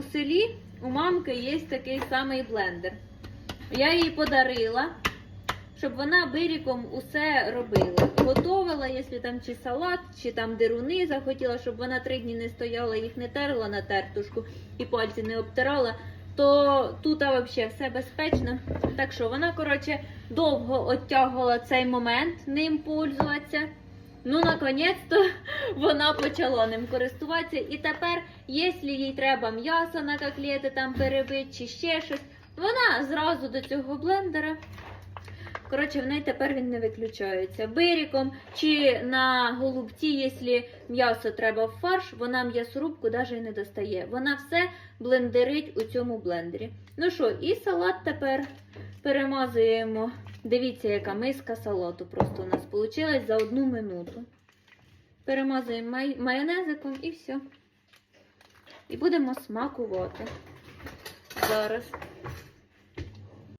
у селі у мамки є такий самий блендер. Я їй подарила, щоб вона биріком усе робила. Готовила, якщо там чи салат, чи там дируни захотіла, щоб вона три дні не стояла, їх не терла на тертушку і пальці не обтирала. То тут взагалі все безпечно. Так що вона, коротше, довго оттягувала цей момент ним пользуватися. Ну, наконець-то вона почала ним користуватися. І тепер, якщо їй треба м'ясо на котлети там перебити чи ще щось, вона зразу до цього блендера. Коротше, в неї тепер він не виключається. Биріком чи на голубці, якщо м'ясо треба в фарш, вона м'ясорубку навіть не достає. Вона все блендерить у цьому блендері. Ну що, і салат тепер перемазуємо. Дивіться, яка миска салату просто у нас вийшла за одну минуту. Перемазуємо май- майонезиком і все. І будемо смакувати. Зараз